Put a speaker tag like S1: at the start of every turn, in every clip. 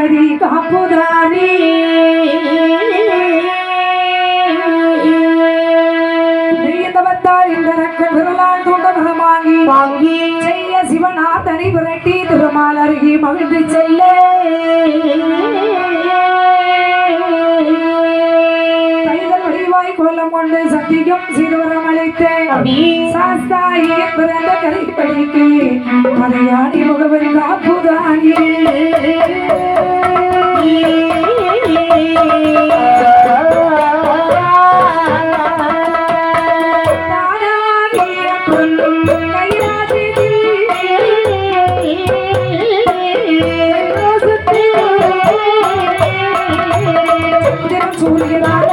S1: கதி காப்புதானே
S2: வாங்கி
S1: செய்ய சிவநாதனை விரட்டி திருமால் அருகே மகிழ்ந்து செல்ல கோலம் கொண்டு சத்தியம் சிறுவரம் அளித்த சாஸ்தாயே பிறந்த கதைப்படிக்கு மலையாடி முகவன் காப்புதானே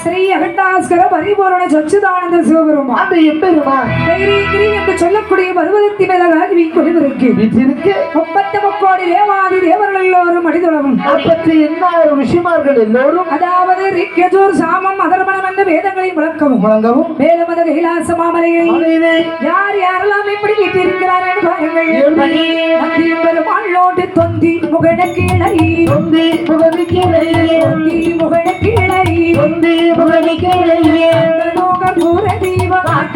S1: ஸ்ரீ அகண்டாஸ்கர பரிபூரண சச்சிதானந்த சிவபெருமா
S2: அந்த எம்பெருமா
S1: தைரியகிரி என்று சொல்லக்கூடிய பருவதத்தி மேலாகி கொலிவருக்கு
S2: வீட்டிற்கு
S1: முப்பத்தி முக்கோடி தேவாதி தேவர்கள் எல்லோரும் அடிதொழவும்
S2: நாற்பத்தி எண்ணாயிரம் ரிஷிமார்கள் எல்லோரும்
S1: அதாவது ரிக்கஜோர் சாமம் அதர்மணம் என்ற வேதங்களை விளக்கவும்.
S2: முழங்கவும்
S1: மேலும் அந்த கைலாச மாமலையை
S2: மலையிலே.
S1: யார் யாரெல்லாம் எப்படி வீட்டிருக்கிறார் பாருங்கள்
S2: எப்படி?
S1: நந்தியும் பெருமாளோடு தொந்தி முகட கீழை
S2: தொந்தி
S1: தொந்தி முகட கீழை
S2: தொந்தி புகழிக்கையிலே
S1: லோக பூர தீப வந்து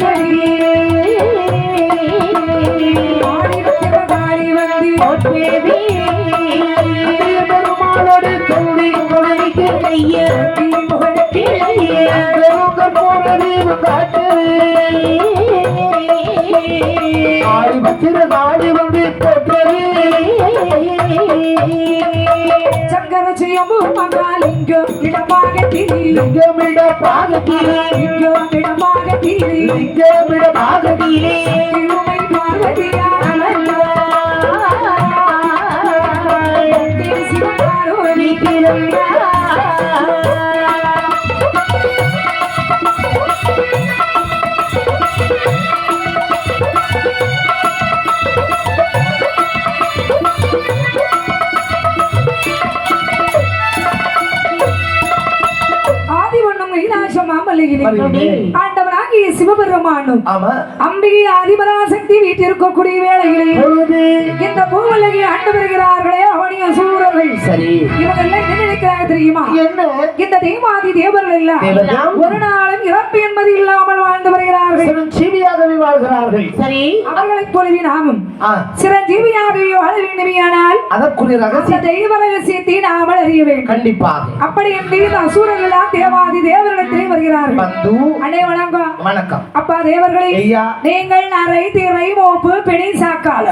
S2: பெருமாளோடு தொந்தி புகழிக்கையிலே
S1: தொந்தி முகட கீழை
S2: ஆடி போற்றது
S1: சங்கர சுயம்பு மகாலிங்கம் இடமாக திரி லிங்கம் இடமாக திரி
S2: லிங்கமிட பாகத்திலே
S1: திருமை பார்வதியானல்லோ சிவகாரோணி ஆதிவண்ணம் Amém.
S2: Amém.
S1: Amém. சிவபெருமானும் அம்பிகை ஆதிபராசக்தி வீட்டிருக்கக்கூடிய வேளையிலே இந்த பூவல்லகை ஆண்டு வருகிறார்களே அவனிய சூரர்கள்.
S2: சரி.
S1: இவங்க எல்லாம் என்ன நினைக்கிறாங்க தெரியுமா? இந்த தேவாதி தேவர்கள்? எல்லாம்? ஒரு நாளும் இறப்பு என்பது இல்லாமல் வாழ்ந்து வருகிறார்கள்.
S2: சிறுஞ்சீவியாகவே வாழ்கிறார்கள்.
S3: சரி.
S1: அவர்களைப் போலவே நாமும் சிரஞ்சீவியாகவே வாழ வேண்டுமையானால்
S2: அதற்குரிய
S1: அந்த
S2: ரகசியம்
S1: தெய்வ ரகசியத்தை நாமல் அறிய வேண்டும்.
S2: கண்டிப்பாக.
S1: அப்படி என்று அசூரர்கள் தேவாதி தேவர்களிடத்திலே வருகிறார்கள். அண்ணே வணக்கம்.
S2: வணக்கம்.
S1: அப்பா தேவர்களே
S2: ஐயா.
S1: நீங்கள் நரை திரை மோப்பு பிணி சாக்கால.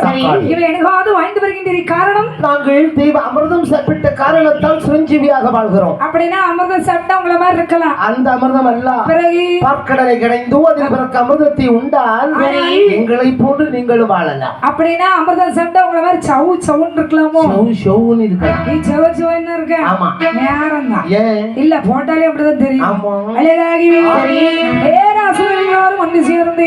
S1: இவை எனக்காவது வாழ்ந்து வருகின்ற காரணம்?
S2: நாங்கள் தெய்வ அமிர்தம் சாப்பிட்ட காரணத்தால் சிரஞ்சீவியாக வாழ்கிறோம்.
S1: அப்படின்னா அமிர்தம் சாப்பிட்டா உங்களை மாதிரி இருக்கலாம்.
S2: அந்த அமிர்தம் அல்ல.
S1: பிறகு?
S2: பார்க்கடலை கிடைந்தோ அதில் பிறக்க அமிர்தத்தை உண்டால் எங்களை போன்று நீங்களும் வாழலாம்.
S1: அப்படின்னா அமிர்தம் சாப்பிட்டா உங்களை மாதிரி சவு சவுன்னு இருக்கலாமோ?
S2: ஷவு ஷவுன்னு இருக்கலாம்.
S1: நீ செவ செவன்னு இருக்க.
S2: ஆமா.
S1: நேரம் தான்
S2: ஏன்?
S1: இல்ல போட்டாலே அப்படிதான் தெரியும்.
S2: ஆமா.
S1: பேராசுரர்களோரும் ஒன்று சேர்ந்து.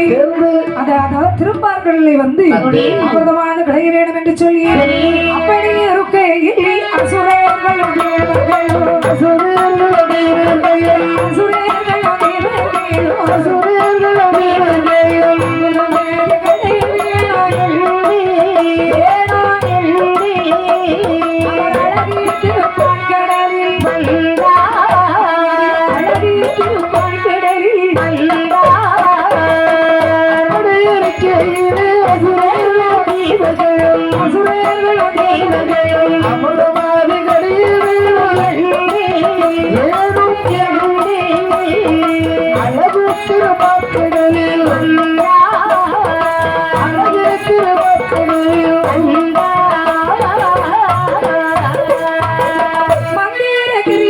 S1: அதாவது திருப்பார்களிலே வந்து அமிர்தமான கிடைக்க வேண்டும் என்று சொல்லி அப்படியே இருக்கையில் அசுரர்கள் தேவர்கள், அசுரர்கள்
S2: அழகு திருப்பாக்கடலில் அழகு திருப்பாக்கடலில்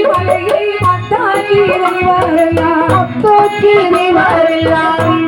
S1: மலையை மத்தாக்கி வரலாம்
S2: தோக்கிரி வரலாம்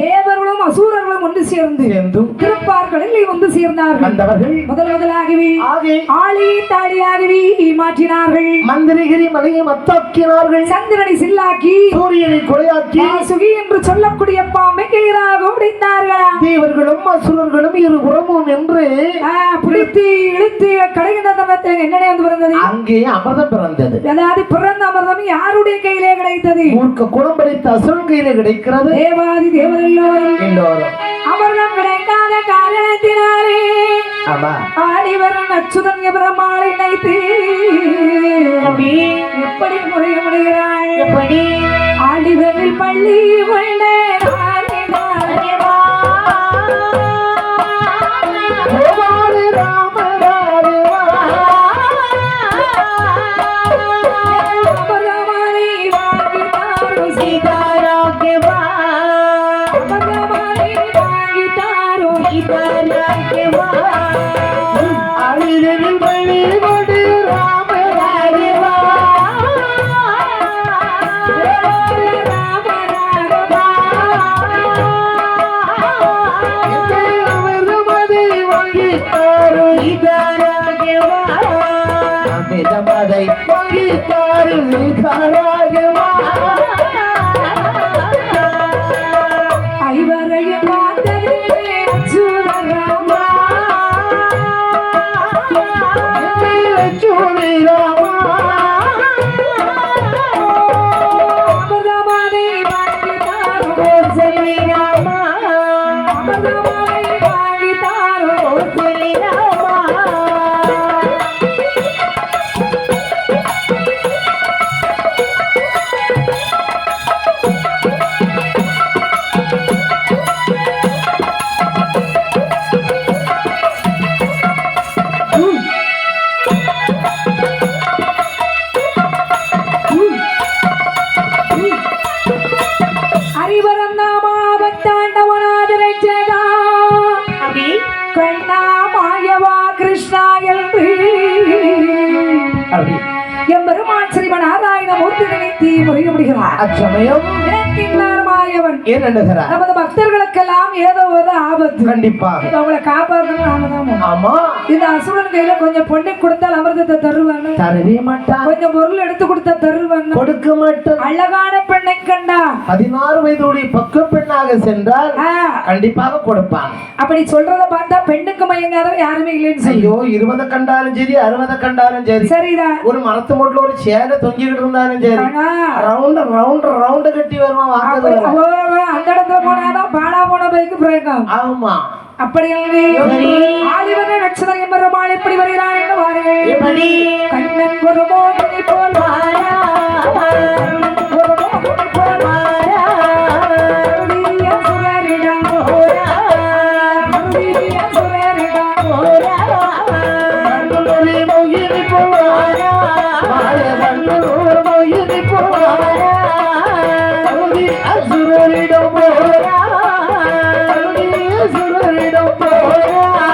S1: தேவர்களும் அசூரர்களும் ஒன்று சேர்ந்து திருப்பார்களில் வந்து சேர்ந்தார்கள்.
S2: வந்தவர்கள்
S1: முதல் முதலாகவே
S2: ஆகே
S1: ஆளி தாடியாகவே மாற்றினார்கள்.
S2: மந்திரகிரி மலையை மத்தாக்கினார்கள்.
S1: சந்திரனை சில்லாக்கி
S2: சூரியனை கொலையாக்கி
S1: சுகி என்று சொல்லக்கூடிய பாம்பை கீழாக உடைத்தார்களாம்
S2: தேவர்களும் அசுரர்களும் இரு புறமும் என்று
S1: பிடித்து இழுத்து கடைகின்ற தருணத்தில் என்னடே வந்து பிறந்தது?
S2: அங்கே அமிர்தம் பிறந்தது.
S1: அதாவது பிறந்த அமிர்தம் யாருடைய கையிலே கிடைத்தது?
S2: மூர்க்க குணம் படைத்த அசுரன் கையில கிடைக்கிறது.
S1: தேவாதி தேவரெல்லோரும்.
S2: எல்லோரும்.
S1: அமிர்தம் கிடைக்காத காரணத்தினாலே
S2: ஆமா.
S1: ஆடிவரன் அச்சுதன் பிரமாளை நினைத்து எப்படி? முறைய முடிகிறாள்
S3: எப்படி?
S1: ஆடிவரில் பள்ளி கொண்ட ஐவரையும் பார்த்ததில்லை மூர்த்தி நினைத்து முறையிடுகிறார்.
S2: அச்சமயம்.
S1: நினைக்கின்றார் மாய மாயவன்
S2: ஏன் எண்ணுகிறார்
S1: நமது பக்தர்களுக்கெல்லாம் ஏதோ ஒரு ஆபத்து.
S2: கண்டிப்பாக.
S1: அவங்களை காப்பாற்றணும் நாம தான்.
S2: ஆமா.
S1: இந்த அசுரன் கையில கொஞ்சம் பொண்ணை கொடுத்தால் அமிர்தத்தை தருவாங்க
S2: தரவே மாட்டான்
S1: கொஞ்சம் பொருள் எடுத்து கொடுத்தா தருவாங்க
S2: கொடுக்க மாட்டான்
S1: அழகான பெண்ணை கண்டா
S2: பதினாறு வயதுடைய பக்க பெண்ணாக சென்றால் கண்டிப்பாக கொடுப்பான்.
S1: அப்படி சொல்றத பார்த்தா பெண்ணுக்கு மயங்காதவ யாருமே இல்லைன்னு
S2: ஐயோ இருபதை கண்டாலும் சரி அறுபதை கண்டாலும் சரி.
S1: சரிதான்
S2: ஒரு மரத்து மூட்டில் ஒரு சேலை தொங்கிக்கிட்டு இருந்தாலும் சரி. ரவுண்ட் ரவுண்ட் ரவுண்ட் கட்டி
S1: அப்படி ஓ, அந்த இடத்துல போனாதான் பாலா போன பைக்கு பிரேக்கம்
S2: ஆமா.
S1: அப்படி ஆதிவன நட்சத்திரம் பெருமாள் எப்படி வருகிறான் என்று வாருங்கள். கண்ணன் மோகினி போல்
S3: வாரா
S1: போல் அருளிய
S2: Oh,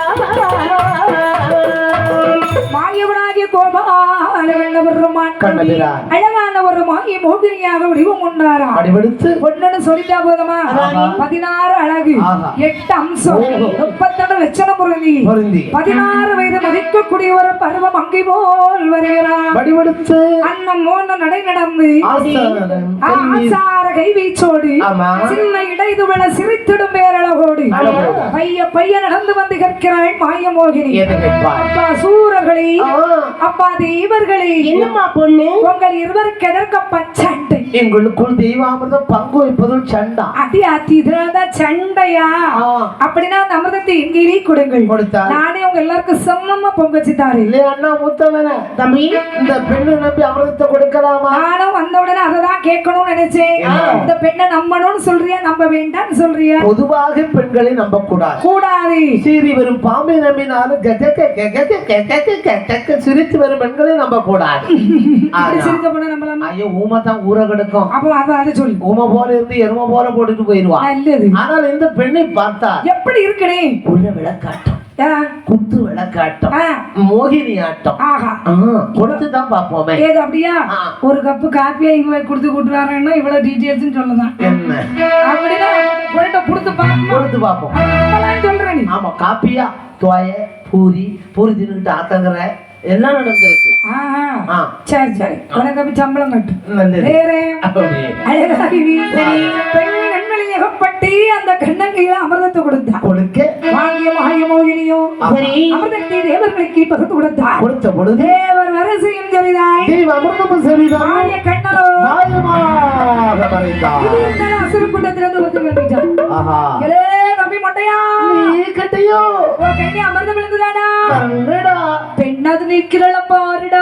S1: Bye. தனி வாரிட்டி ஆத்தினிலே சுரம்படை அதனை பார்த்திருந்த சுரம்படை
S2: அந்த விதம் தீவாருக்கு கொடுத்தா, அந்த விதம் தீவாருக்கு அர்த்தமன்ற அசுரனுடனை எடுத்தா, அர்த்தமன்ற அசுரனுடனை எடுத்தா.
S1: மாயவனாகிய கோபால வெள்ளவருமான்
S2: கண்ணபிரான்.
S1: அழகான ஒரு மாய மோகினியாக வடிவம் கொண்டாரா
S2: அடிபடுத்து
S1: பொண்ணுன்னு சொல்லிட்டா போதுமா
S2: ஆஹா.
S1: பதினாறு அழகு
S2: ஆஹா.
S1: எட்டு அம்சம்
S2: ஓஹோ.
S1: முப்பத்தெண்டு லட்சணம் பொருந்தி
S2: பொருந்தி
S1: பதினாறு வயது மதிக்கக்கூடிய ஒரு பருவம் அங்கை போல் வருகிறான்
S2: வடிவெடுத்து
S1: அன்னம் மோன நடை நடந்து
S2: ஆசாரம் கல்வி.
S1: ஆசார கை வீச்சோடு
S2: ஆமா.
S1: சின்ன இடைதுவள சிரித்திடும் பேரழகோடு. பைய பைய நடந்து வந்து கற்கிறாள் மாயமோகினி
S2: எது கேட்பார்?
S1: அப்பா சூரர்களே அப்பா தேவர்களே
S3: என்னம்மா பொண்ணு
S1: உங்கள் இருவருக்கு எதற்கப்பா சண்டை
S2: எங்களுக்குள் தெய்வாமிர்தம் பங்கு வைப்பதும் சண்டா
S1: அடி அத்தி இதுலதான் சண்டையா. அப்படின்னா அந்த அமிர்தத்தை எங்கேயே கொடுங்கள்
S2: கொடுத்தா
S1: நானே உங்க எல்லாருக்கும் சமமா பொங்க வச்சு தாரேன்
S2: இல்லையா அண்ணா மூத்தவன
S3: தம்பி
S2: இந்த பெண்ணு நம்பி அமிர்தத்தை கொடுக்கலாமா
S1: நானும் வந்த உடனே அதை தான் கேட்கணும்னு நினைச்சேன்? இந்த பெண்ணை நம்பணும்னு சொல்றியா நம்ப வேண்டாம்னு சொல்றியா
S2: பொதுவாக பெண்களை நம்ப கூடாது
S1: கூடாது
S2: சீறி வரும் பாம்பை நம்பினாலும் சிரித்து வரும் பெண்களை நம்ப கூடாது
S1: பொண்ணை நம்பலாமா
S2: ஐயோ ஊமை தான் ஊற கிடக்கும்.
S1: அப்போ அதை அதை சொல்லு.
S2: ஊமை போல இருந்து எருமை போல போட்டுட்டு போயிருவான்
S1: நல்லது
S2: ஆனால் இந்த பெண்ணை பார்த்தா
S1: எப்படி இருக்கனே?
S2: உள்ள விளக்காட்டம். குத்து விளக்காட்டம். மோகினி ஆட்டம்.
S1: ஆஹா.
S2: கொடுத்து தான் பார்ப்போமே.
S1: ஏது அப்படியா. ஒரு கப்பு காப்பியா இவ கொடுத்து கூட்டுறாருன்னா இவ்வளவு டீட்டெயில்ஸ் சொல்லலாம் அப்படின்னா கொடுத்து பார்க்கணும்
S2: கொடுத்து பார்ப்போம்.
S1: சொல்றேன்
S2: ஆமா காப்பியா துவாய பூரி பூரி தின்னுக்கிட்டு ஆத்தங்கிற எல்லாம் நடந்திருக்கு.
S1: சரி சரி. உனக்கு அப்ப சம்பளம்
S2: நல்லது
S1: வேற. அழகாகி வீசரி பெண் நன்மொழி அகப்பட்டு அந்த கண்ணங்கையில அமிர்தத்தை கொடுத்தா.
S2: கொடுக்க?
S1: வாங்கிய மாய மோகினியோ. அமிர்தத்தை தேவர்களுக்கு பகிர்ந்து
S2: கொடுத்த. பொழுது?
S1: தேவர் வரசையும் சரிதான்
S2: தெய்வ அமிர்தமும் சரிதான்
S1: மாய கண்ணனோ.
S2: மாயமாக மறைந்தார்
S1: இது இருந்தாலும் அசுர கூட்டத்திலிருந்து ஒத்து கிளம்பிட்டான் തമ്പി മുട്ടയാ.
S2: കെട്ടയോ
S1: അമൃതം പെണ്ണത് നീക്കിലുള്ള
S2: പാരടാ